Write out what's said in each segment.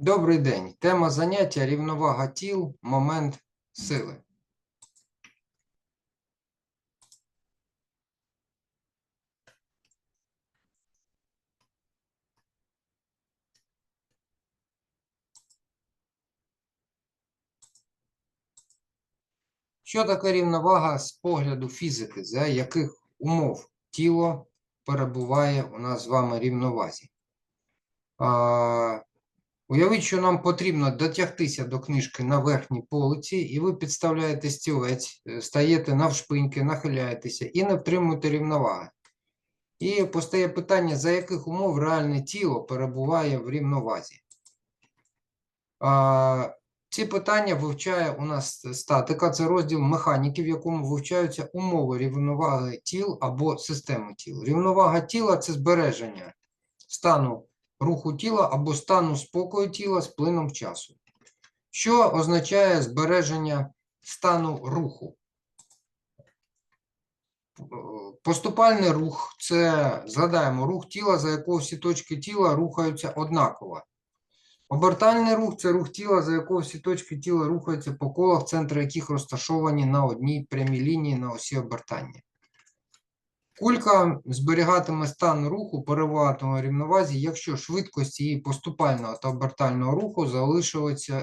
Добрий день. Тема заняття рівновага тіл, момент сили. Що таке рівновага з погляду фізики, за яких умов тіло перебуває у нас з вами рівновазі? Уявіть, що нам потрібно дотягтися до книжки на верхній полиці, і ви підставляєте стілець, е, стаєте навшпиньки, нахиляєтеся і не втримуєте рівноваги. І постає питання, за яких умов реальне тіло перебуває в рівновазі. А, ці питання вивчає у нас статика, це розділ механіки, в якому вивчаються умови рівноваги тіл або системи тіл. Рівновага тіла це збереження стану руху тіла або стану спокою тіла з плином часу. Що означає збереження стану руху? Поступальний рух це, згадаємо, рух тіла, за якого всі точки тіла рухаються однаково. Обертальний рух це рух тіла, за якого всі точки тіла рухаються по колах, центри яких розташовані на одній прямій лінії на осі обертання. Кулька зберігатиме стан руху, перебуватиме в рівновазі, якщо швидкості її поступального та обертального руху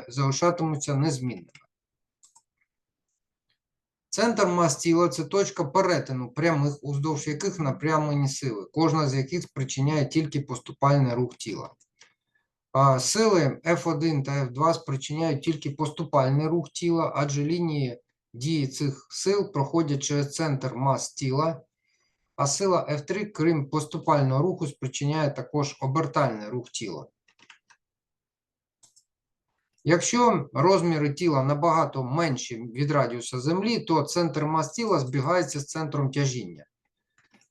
залишатимуться незмінними. Центр мас тіла це точка перетину прямих, уздовж яких напрямлені сили, кожна з яких спричиняє тільки поступальний рух тіла. Сили F1 та F2 спричиняють тільки поступальний рух тіла, адже лінії дії цих сил проходять через центр мас тіла, а сила F3, крім поступального руху, спричиняє також обертальний рух тіла. Якщо розміри тіла набагато менші від радіуса Землі, то центр мас тіла збігається з центром тяжіння.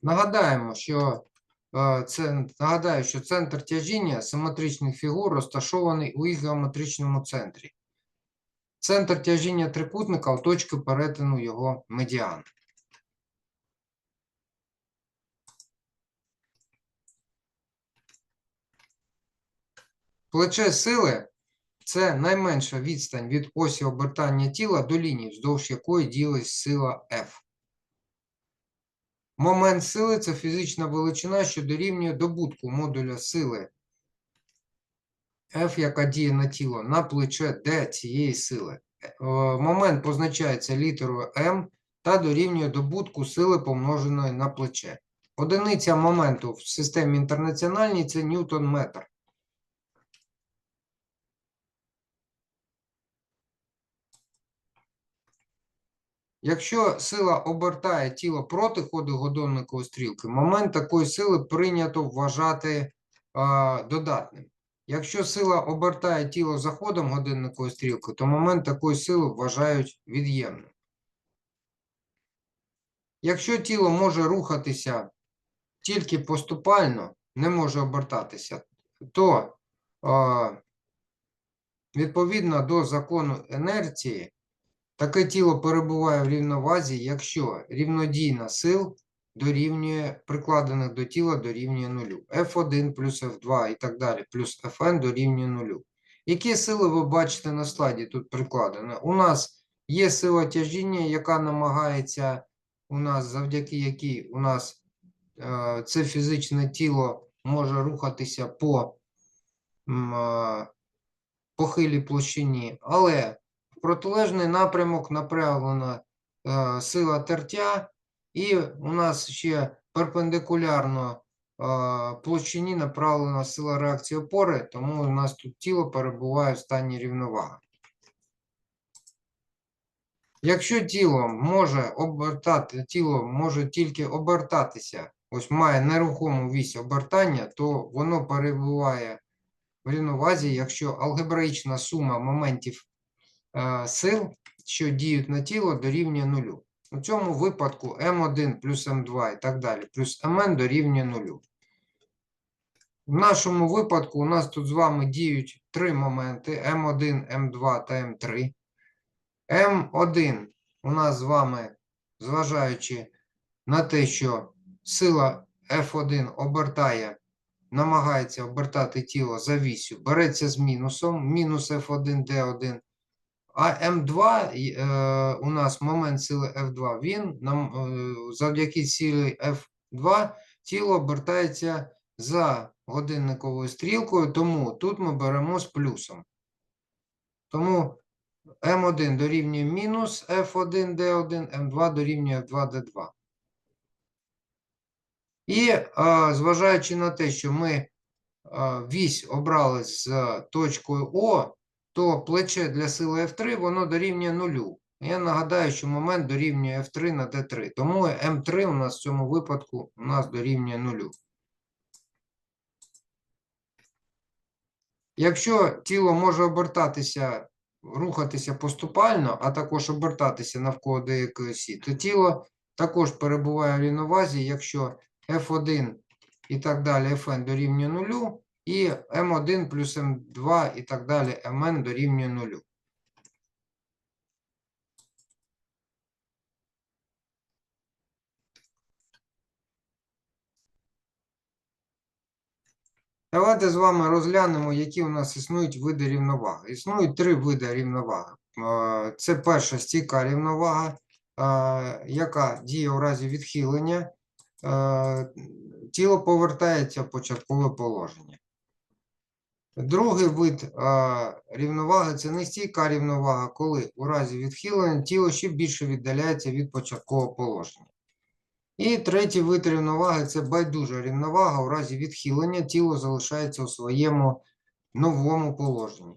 Нагадаємо, що е, це, нагадаю, що центр тяжіння симетричних фігур розташований у їх геометричному центрі. Центр тяжіння трикутника у точці перетину його медіан. Плече сили це найменша відстань від осі обертання тіла до лінії, вздовж якої ділить сила F. Момент сили це фізична величина, що дорівнює добутку модуля сили F, яка діє на тіло, на плече D цієї сили. Е, Момент позначається літерою М та дорівнює добутку сили помноженої на плече. Одиниця моменту в системі інтернаціональній це ньютон-метр. Якщо сила обертає тіло проти ходу годинникової стрілки, момент такої сили прийнято вважати а, додатним. Якщо сила обертає тіло за ходом годинникової стрілки, то момент такої сили вважають від'ємним. Якщо тіло може рухатися тільки поступально, не може обертатися, то а, відповідно до закону інерції, Таке тіло перебуває в рівновазі, якщо рівнодійна сил дорівнює прикладених до тіла дорівнює нулю. F1 плюс F2 і так далі, плюс Fn дорівнює нулю. Які сили ви бачите на слайді тут прикладено? У нас є сила тяжіння, яка намагається у нас, завдяки якій у нас е, це фізичне тіло може рухатися по е, похилій площині, але протилежний напрямок направлена е, сила тертя, і у нас ще перпендикулярно е, площині направлена сила реакції опори, тому у нас тут тіло перебуває в стані рівноваги. Якщо тіло може обертати, тіло може тільки обертатися, ось має нерухому вісь обертання, то воно перебуває в рівновазі, якщо алгебраїчна сума моментів сил, що діють на тіло, дорівнює нулю. У цьому випадку М1 плюс М2 і так далі, плюс Мн дорівнює нулю. В нашому випадку у нас тут з вами діють три моменти М1, М2 та М3. М1 у нас з вами, зважаючи на те, що сила F1 обертає намагається обертати тіло за вісю, береться з мінусом, мінус F1, D1. А М2 е, у нас момент сили F2, він нам е, завдяки силі F2 тіло обертається за годинниковою стрілкою, тому тут ми беремо з плюсом. Тому М1 дорівнює мінус F1, D1, М2 дорівнює F2, D2. І е, зважаючи на те, що ми вісь обрали з точкою О, то плече для сили F3 воно дорівнює нулю. Я нагадаю, що момент дорівнює F3 на D3. Тому М3 у нас в цьому випадку у нас дорівнює нулю. Якщо тіло може обертатися, рухатися поступально, а також обертатися навколо деякої осі, то тіло також перебуває в рівновазі, якщо F1 і так далі Fn дорівнює нулю, і M1 плюс M2 і так далі Mn дорівнює нулю. Давайте з вами розглянемо, які у нас існують види рівноваги. Існують три види рівноваги. Е, Це перша стійка рівновага, е, яка діє у разі відхилення. Е, Тіло повертається в початкове положення. Другий вид е, рівноваги це нестійка рівновага, коли у разі відхилення тіло ще більше віддаляється від початкового положення. І третій вид рівноваги це байдужа рівновага. У разі відхилення тіло залишається у своєму новому положенні.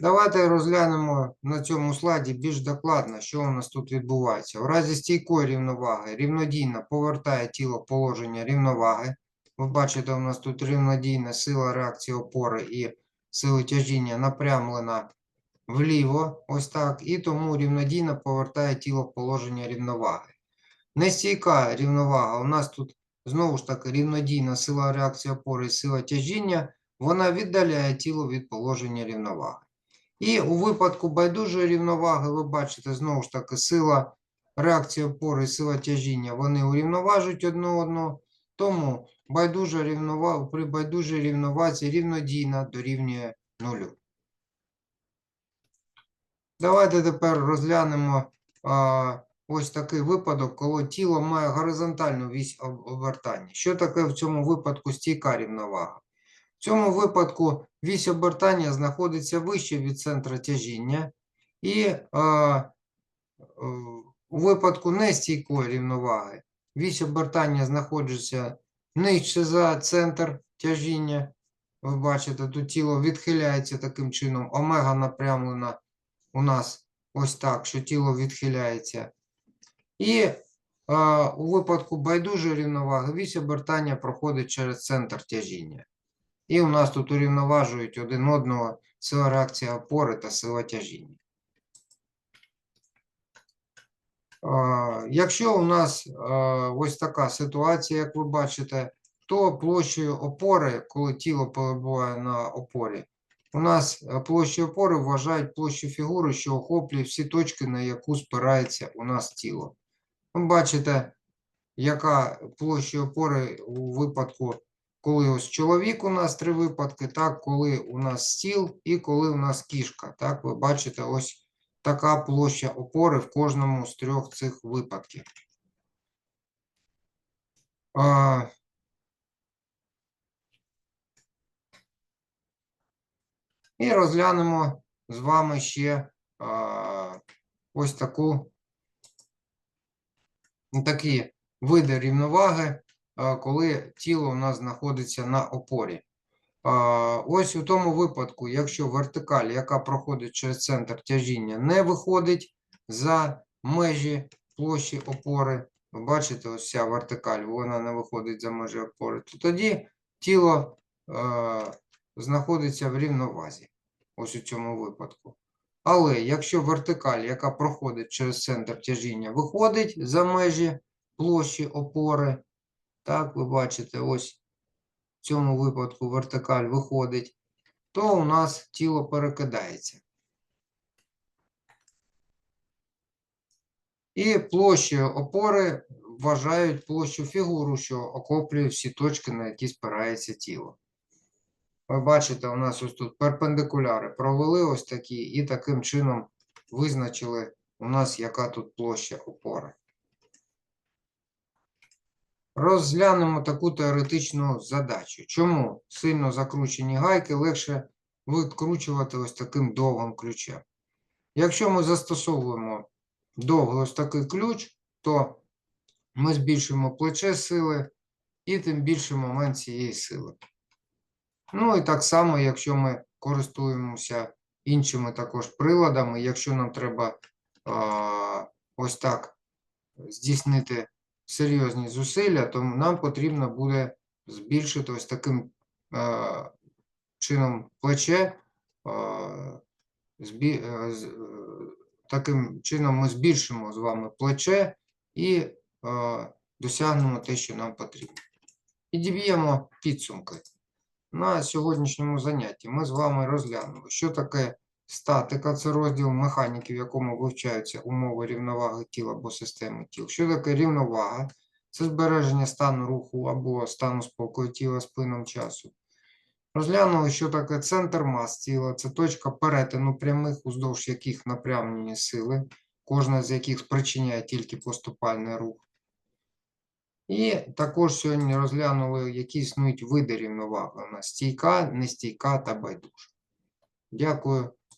Давайте розглянемо на цьому слайді більш докладно, що у нас тут відбувається. У разі стійкої рівноваги рівнодійно повертає тіло положення рівноваги. Ви бачите, у нас тут рівнодійна сила реакції опори і сили тяжіння напрямлена вліво, ось так, і тому рівнодійно повертає тіло в положення рівноваги. Нестійка рівновага, у нас тут знову ж таки рівнодійна сила реакції опори і сила тяжіння, вона віддаляє тіло від положення рівноваги. І у випадку байдужої рівноваги, ви бачите, знову ж таки, сила реакції опори і сила тяжіння, вони урівноважують одне одного, тому байдужа рівновага, при байдужій рівновазі рівнодійна дорівнює нулю. Давайте тепер розглянемо а, ось такий випадок, коли тіло має горизонтальну вісь обертання. Що таке в цьому випадку стійка рівновага? В цьому випадку вісь обертання знаходиться вище від центра тяжіння, і а, у випадку нестійкої рівноваги вісь обертання знаходиться нижче за центр тяжіння. Ви бачите, тут тіло відхиляється таким чином, омега напрямлена у нас ось так, що тіло відхиляється. І е, у випадку байдужої рівноваги вісь обертання проходить через центр тяжіння. І у нас тут урівноважують один одного сила реакції опори та сила тяжіння. Е, Якщо у нас ось така ситуація, як ви бачите, то площею опори, коли тіло перебуває на опорі, у нас е, площі опори вважають площу фігури, що охоплює всі точки, на яку спирається у нас тіло. Ви бачите, яка площа опори у випадку, коли ось чоловік у нас три випадки, так, коли у нас стіл і коли у нас кішка. Так, ви бачите, ось така площа опори в кожному з трьох цих випадків. І розглянемо з вами ще ось таку такі види рівноваги, коли тіло у нас знаходиться на опорі. Ось у тому випадку, якщо вертикаль, яка проходить через центр тяжіння, не виходить за межі площі опори, ви бачите, ось ця вертикаль, вона не виходить за межі опори, то тоді тіло е, знаходиться в рівновазі. Ось у цьому випадку. Але якщо вертикаль, яка проходить через центр тяжіння, виходить за межі площі опори, так, ви бачите, ось цьому випадку вертикаль виходить, то у нас тіло перекидається. І площею опори вважають площу фігуру, що охоплює всі точки, на які спирається тіло. Ви бачите, у нас ось тут перпендикуляри провели ось такі, і таким чином визначили у нас, яка тут площа опори. Розглянемо таку теоретичну задачу. Чому сильно закручені гайки легше відкручувати ось таким довгим ключем? Якщо ми застосовуємо довгий ось такий ключ, то ми збільшуємо плече сили і тим більше момент цієї сили. Ну і так само, якщо ми користуємося іншими також приладами, якщо нам треба а, ось так здійснити серйозні зусилля, то нам потрібно буде збільшити ось таким а, чином плече. а, збі, е, е, таким чином ми збільшимо з вами плече і е, досягнемо те, що нам потрібно. І діб'ємо підсумки. На сьогоднішньому занятті ми з вами розглянули, що таке статика, це розділ механіки, в якому вивчаються умови рівноваги тіла або системи тіл. Що таке рівновага? Це збереження стану руху або стану спокою тіла з плином часу. Розглянули, що таке центр мас тіла, це точка перетину прямих, уздовж яких напрямлені сили, кожна з яких спричиняє тільки поступальний рух. І також сьогодні розглянули, які існують види рівноваги. У нас стійка, нестійка та байдужа. Дякую